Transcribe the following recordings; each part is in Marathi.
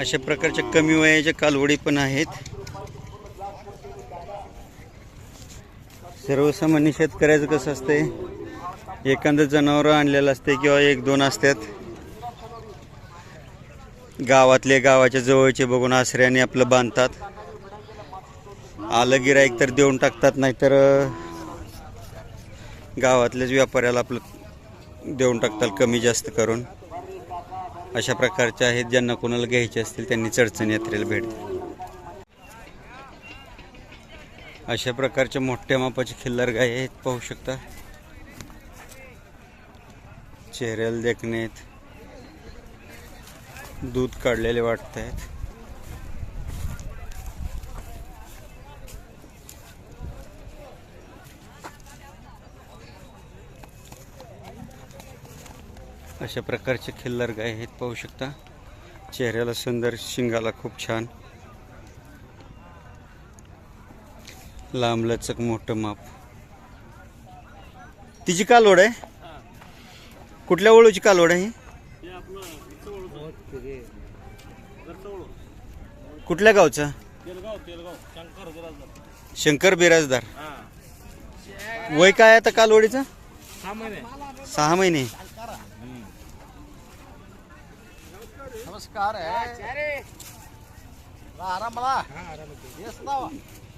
अशा प्रकारच्या कमी वयाच्या कालवडी पण आहेत. सर्वसामान्य शेतकऱ्याचं कसं असतंय एखादं जनावर आणलेलं असते किंवा एक दोन असतात गावातले गावाच्या जवळचे बघून आसऱ्याने आपलं बांधतात. आलं गिराईक तर देऊन टाकतात नाहीतर गावातल्याच व्यापाऱ्याला आपलं देऊन टाकतात कमी जास्त करून. अशा प्रकारच्या आहेत ज्यांना कोणाला घ्यायचे असतील त्यांनी चडचण यात्रेला भेट द्या. अशा प्रकारच्या मोठ्या मापाची खिल्लार गाय आहेत पाहू शकता चेहऱ्याला देखणे दूध काढलेले वाटत आहेत अशा प्रकारचे खिल्लर गाय आहेत पाहू शकता. चेहऱ्याला सुंदर शिंगाला खूप छान. लांब लचक मोठं माप. तिची कालवड आहे? कुठल्या ओळूची कालवड आहे ही? कुठल्या गावचा? शंकर बिराजदार. वय काय आता कालवडीचं? सहा महिने. नमस्कार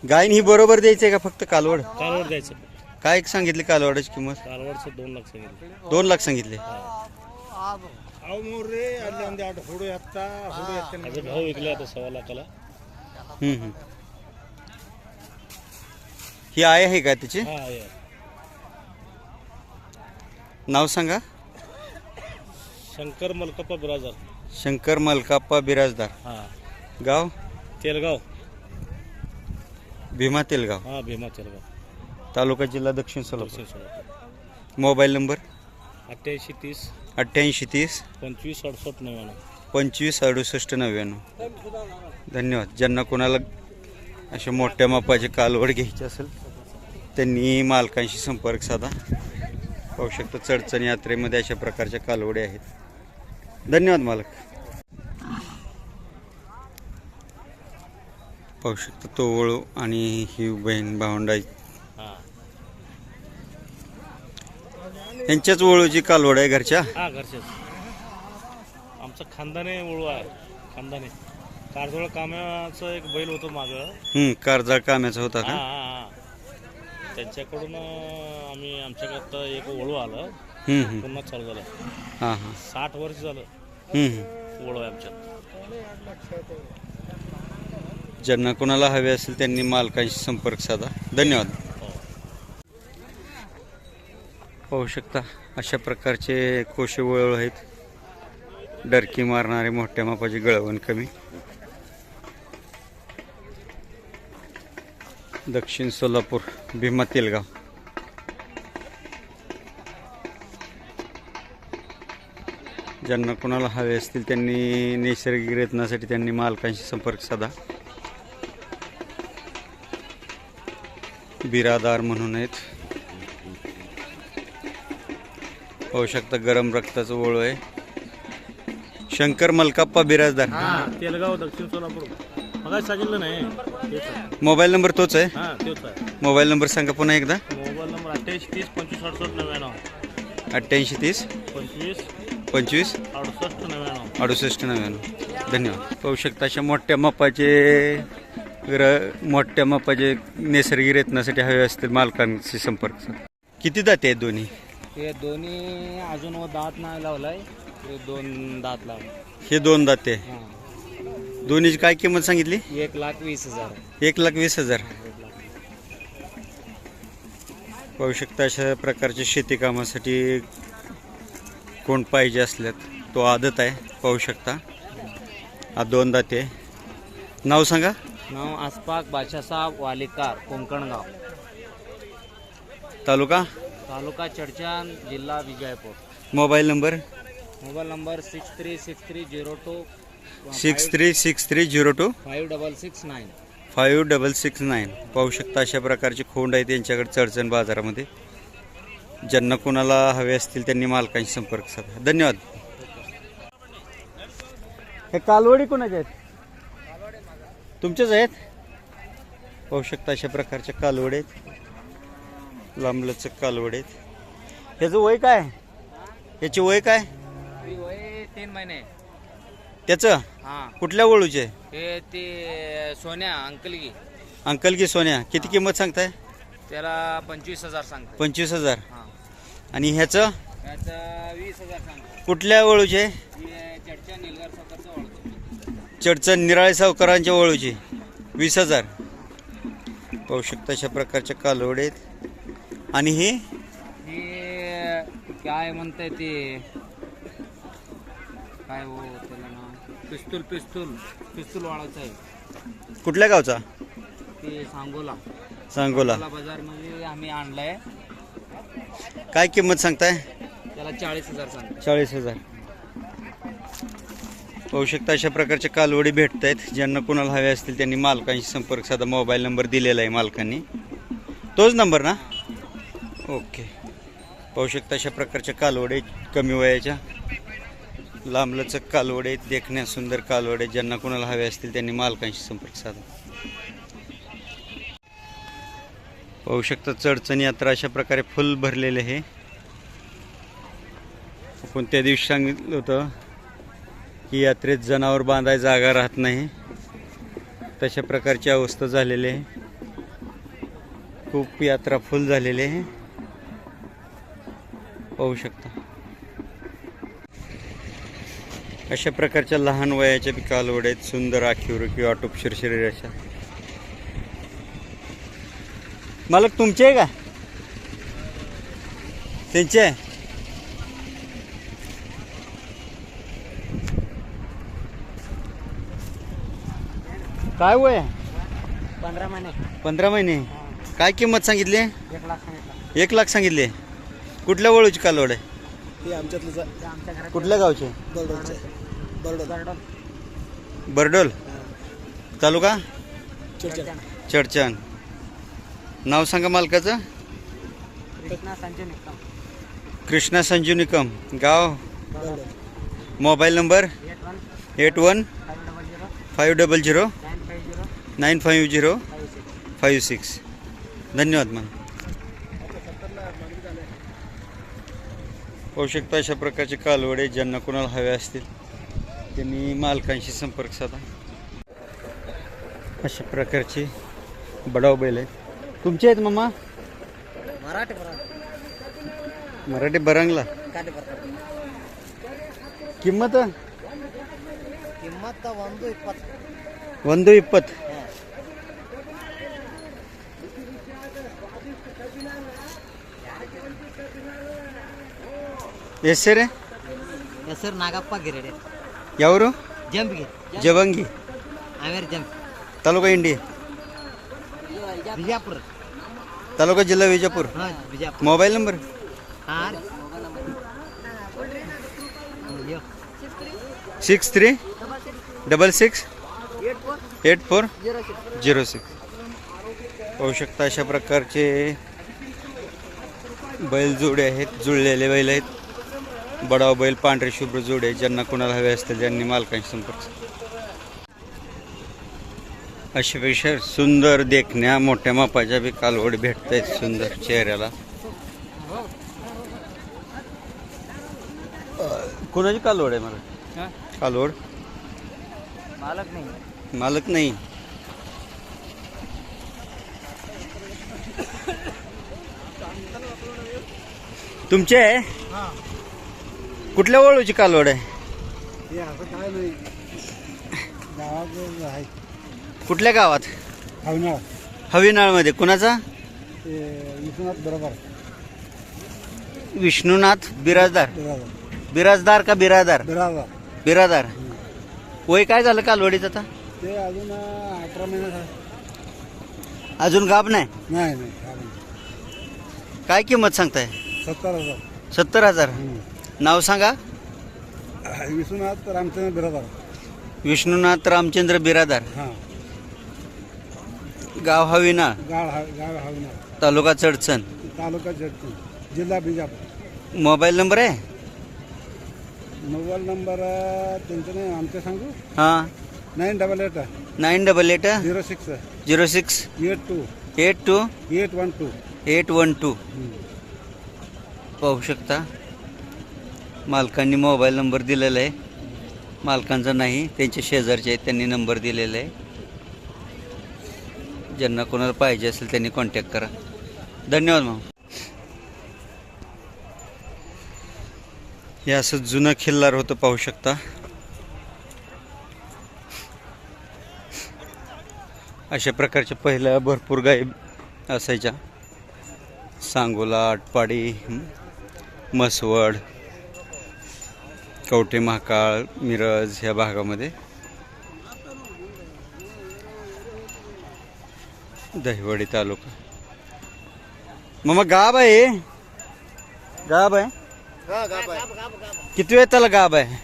गायन ही बरोबर द्यायचंय का फक्त कालवड? कालवड द्यायचं काय सांगितली कालवडाची किंमत? कालवडचं दोन लाख सांगितले। दोन लाख सांगितले. भाऊ विकले आता सव्वा लाखाला. ही आय आहे का त्याची आहे. नाव सांगा. शंकर मलकप्पा बिराजदार शंकर मलकाप्पा बिराजदार. हा. गाव? तेलगाव. भीमा तेलगाव. हा भीमा तेलगाव. तालुका जिल्हा दक्षिण सोलापूर. दक्षिण सोलापूर. Mobile number? अठ्ठ्याऐंशी तीस. अठ्ठ्याऐंशी तीस. पंचवीस अडुसष्ट नव्याण्णव. पंचवीस अडुसष्ट नव्याण्णव. धन्यवाद. ज्यांना कोणाला अशा मोठ्या मापाची कालवड घ्यायची असेल त्यांनी मालकांशी संपर्क साधा. पाहू शकता चढचण यात्रेमध्ये अशा प्रकारच्या कालवडी आहेत. धन्यवाद मालक. पाहू शकता तो वळू आणि ही बहीण भावंडा हा. यांच्याच वळूची कालवड आहे घरच्या? हा घरचेच आमचं खानदाने ओळू आहे खानदाने. कारजोळ काम्याचं एक बैल होतं मागं. हम्म कारजाळ काम्याचा होता हा का? हा हा त्यांच्याकडून अं, आम्ही आमच्याकडे एक ओळू आलं. हम्म हम्म. पुन्हा चालू झालं. हां हां. साठ वर्ष झालं. हम्म हम्म. ओळू आहे आमच्यात. ज्यांना कोणाला हवे असेल त्यांनी मालकांशी संपर्क साधा. धन्यवाद. पाहू शकता अशा प्रकारचे कोशे वळवळ आहेत. डरकी मारणारे मोठ्या मापाची गळवण कमी. दक्षिण सोलापूर भीमा तेलगाव. ज्यांना कोणाला हवे असतील त्यांनी नैसर्गिक रत्नासाठी त्यांनी मालकांशी संपर्क साधा. बिरादार म्हणून आहेत पाहू शकता गरम रक्ताचं ओळ आहे. शंकर मलकाप्पा बिराजदार. हा तेलगाव दक्षिण सोलापूर. सांगितलं नाही. मोबाईल नंबर तोच आहे? हा तेच आहे. मोबाईल नंबर सांगा पुन्हा एकदा. मोबाईल नंबर अठ्ठ्याऐंशी तीस पंचवीस अडुसष्ट नव्याण्णव. अठ्ठ्याऐंशी तीस? पंचवीस. पंचवीस? अडुसष्ट नव्याण्णव. अडुसष्ट नव्याण्णव. धन्यवाद. पाहू शकता अशा मोठ्या मापाचे ग्र मोठ्या मापाचे नैसर्गिक रेतनासाठी हवे असतील मालकांशी संपर्क साधा. किती दाते आहेत दोन्ही? हे दोन्ही अजून व दात नाही लावलाय. हे दोन दात लावले. हे दोन दाते. दोन्हीची काय किंमत सांगितली? एक लाख वीस हजार. एक लाख वीस हजार. पाहू शकता अशा प्रकारच्या शेती कामासाठी कोण पाहिजे असल्यात तो आदत आहे. पाहू शकता. हा दोन दाते. आहे. नाव सांगा. नाव आसपाक बादशासाहेब वालेकार कोंकणगाव. तालुका? तालुका चडचान जिल्हा Vijaypur. Mobile number? Mobile number six three six three zero two six three six three zero two five double six nine five double six nine पाहू शकता अशा प्रकारचे खोंड आहेत त्यांच्याकडे चढचण बाजारामध्ये. ज्यांना कोणाला हवे असतील त्यांनी मालकांशी संपर्क साधा. धन्यवाद. हे कालवडी कोणाचे आहेत? तुमचेच आहेत? पाहू शकता अशा प्रकारच्या कालवड आहेत. लांबलचक कालवड आहेत. ह्याचं वय काय? याची वय काय? वय तीन महिने. त्याचं? हा. कुठल्या वळूचे? हे ते सोन्या अंकलगी. अंकल की सोन्या. किती किंमत सांगताय? त्याला पंचवीस हजार सांगतो पंचवीस हजार. हा. आणि ह्याचं? वीस हजार सांगतो कुठल्या वळूचे? चडचण निराळे सावकारांच्या वळूची वीस हजार. पाहू शकता अशा प्रकारच्या कालवड आहेत. आणि ही? हे काय म्हणताय ते? काय हो त्याला नाव? पिस्तूल पिस्तूल. पिस्तूल वाढायचं आहे. कुठल्या गावचा? ते सांगोला. सांगोला. बाजारमध्ये आम्ही आणलाय. काय किंमत सांगताय? त्याला चाळीस हजार सांगतो चाळीस हजार. पाहू शकता अशा प्रकारच्या कालवडी भेटत आहेत ज्यांना कोणाला हवे असतील त्यांनी मालकांशी संपर्क साधा. मोबाईल नंबर दिलेला आहे मालकांनी. तोच नंबर ना? ओके. पाहू शकता अशा प्रकारच्या कालवडे कमी वयाच्या. लांबलचक कालवडे देखण्या सुंदर कालवडे ज्यांना कोणाला हवे असतील त्यांनी मालकांशी संपर्क साधा. पाहू शकता चढचणी यात्रा अशा प्रकारे फुल भरलेले आहे. आपण त्या दिवशी सांगितलं होतं की यात्रेत जनावर बांधाय जागा राहत नाही. तशा प्रकारची अवस्था झालेली आहे. खूप यात्रा फुल झालेली आहे. पाहू शकता. अशा प्रकारच्या लहान वयाच्या बी कालवड आहेत सुंदर आखीवर किंवा आटोपशीर शरीराच्या मालक तुमचे आहे का? त्यांचे आहे? काय वय? आहे? पंधरा महिने. पंधरा महिने. काय किंमत सांगितली? एक लाख सांगितलं. एक लाख सांगितली. कुठल्या वळूची कालवड आहे? हे आमच्यातलं आमच्या घरात कुठल्या गावचे? बरडोलचं. बरडोल. गार्डन बरडोल? तालुका? चिडचण चडचान नाव सांगा मालकाचं. कृष्णा संजय निकम. कृष्णा संजू निकम. गाव? Bardol mobile number? Eight one. Eight one. Five double zero. Five double zero. nine five zero nine five zero five five six six धन्यवाद मॅम पाहू शकता अशा प्रकारचे कालवडे ज्यांना कोणाला हवे असतील त्यांनी मालकांशी संपर्क साधा अशा प्रकारचे बडाव बैल आहेत तुमचे आहेत मामा मराठी मराठी मराठी बरंगला काटे ಬರ್ತಾರೆ किंमत ಕಿಮ್ಮತ್ತ ಒಂದು ಇಪ್ಪತ್ತು ಎಸ್ ಹೆಸರು ನಾಗಪ್ಪ ಗಿರಡೆ ಯಾವರು ಜಂಪಿಗೆ ಜಬಂಗಿ ಆಮೇಲೆ ಜಂಪ್ ತಾಲೂಕ ಇಂಡಿ ಬಿಜಾಪುರ ತಾಲೂಕ ಜಿಲ್ಲಾ Bijapur mobile number six three double six eight four zero six पाहू शकता अशा प्रकारचे बैल जोडे आहेत जुळलेले बैल आहेत. बडाव बैल पांढरे शुभ्र जोडे ज्यांना कोणाला हवे असतील त्यांनी मालकांशी संपर्क. अशापेक्षा सुंदर देखण्या मोठ्या मापाच्या बी कालवड भेटत आहेत सुंदर चेहऱ्याला. कोणाची कालवड आहे मला? कालवड? मालक नाही. मालक नाही. तुमचे? आहे कुठल्या वळूची कालवड आहे? कुठल्या गावात? हवनाळ. हवीनाळमध्ये. कुणाचा? ते विश्वनाथ बरोबर. विष्णुनाथ बिराजदार. बिराजदार. का बिरादार? बरोबर बिरादार. वय काय झालं कालवडीचं आता? ते अजून अठरा महिन्यात. अजून गाब नाही? नाही. काय किंमत सांगताय? सत्तर हजार. सत्तर हजार. नाव सांगा. विश्वनाथ रामचंद्र बरोबर विष्णुनाथ रामचंद्र बिरादार. हां. गाव हवीनाळ गाळ हा गाव हवनाळ तालुका चडचण. तालुका जडती जिल्हा बिजापूर. मोबाईल नंबर आहे? मोबाईल नंबर अं, त्यांचं नाही आमचं सांगू? हां. Nine double eight. Nine double eight? Zero six. Zero six? Eight two. Eight two? Eight one two. Eight one two. पाहू शकता. मालकांनी मोबाईल नंबर दिलेला आहे. मालकांचा नाही त्यांचे शेजारचे आहेत त्यांनी नंबर दिलेला आहे. ज्यांना कोणाला पाहिजे असेल त्यांनी कॉन्टॅक्ट करा. धन्यवाद मग हे असं जुनं खिल्लार होतं पाहू शकता. अशा प्रकारच्या पहिल्या भरपूर गायी असायच्या. सांगोला आटपाडी म्हसवड कवठे महाकाळ मिरज ह्या भागामध्ये दहिवडी तालुका. मग गाब आहे. गाब आहे? किती वेळ त्याला गाब आहे?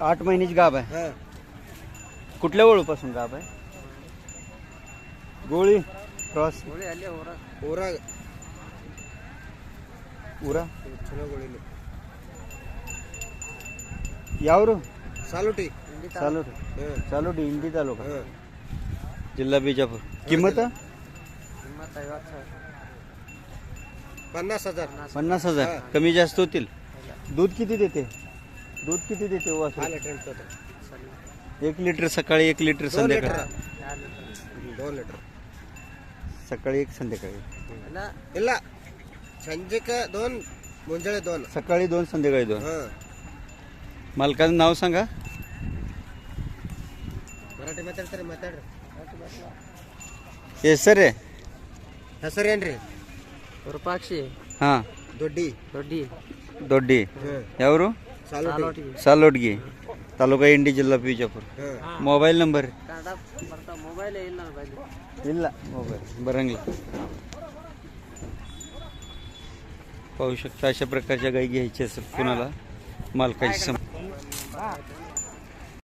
आठ महिन्याची गाब आहे. कुठल्या ओळूपासून गाब आहे? गोळी? क्रॉस ओरा उरा ಚಲೋ यावर ಸಾಲುಟಿ चालू चालू इंडी तालुका जिल्हा बिजापूर किंमत पन्नास हजार पन्नास हजार कमी जास्त होतील दूध किती देते दूध किती देते वासरू? एक लिटर सकाळी एक लिटर संध्याकाळी दोन लिटर सकाळी एक संध्याकाळी ಇಲ್ಲ ಸಂಜೆಕ दोन ಮುಂಜಾನೆ दोन सकाळी दोन संध्याकाळी दोन ಹಾ मालकाचं नाव सांगा ಮರಾಠಿ ಮಾತಾಡ್ತಾರೆ ಮಾತಾಡ್ರಿ ಹೆಸರೇ ಹೆಸರೇನ್ರಿ ವಿರೂಪಾಕ್ಷಿ ಹಾಂ ದೊಡ್ಡಿ ದೊಡ್ಡಿ ದೊಡ್ಡಿ ಹ್ಮ್ ಯಾವರು ಸಾಲುಟಿ ಸಾಲೋಡ್ಗಿ ತಾಲೂಕಾ ಇಂಡಿ ಜಿಲ್ಲಾ ಬಿಜಾಪುರ ಹ್ಮ್ ಮೊಬೈಲ್ ನಂಬರ್ ಕನ್ನಡ ಬರ್ತಾವ ಮೊಬೈಲೇ ಇಲ್ಲ ನನ್ನ ಬಳಿ ಇಲ್ಲ मोबाईल बरंगला पाहू शकता अशा प्रकारच्या गाई घ्यायची असेल कुणाला मालकाची सम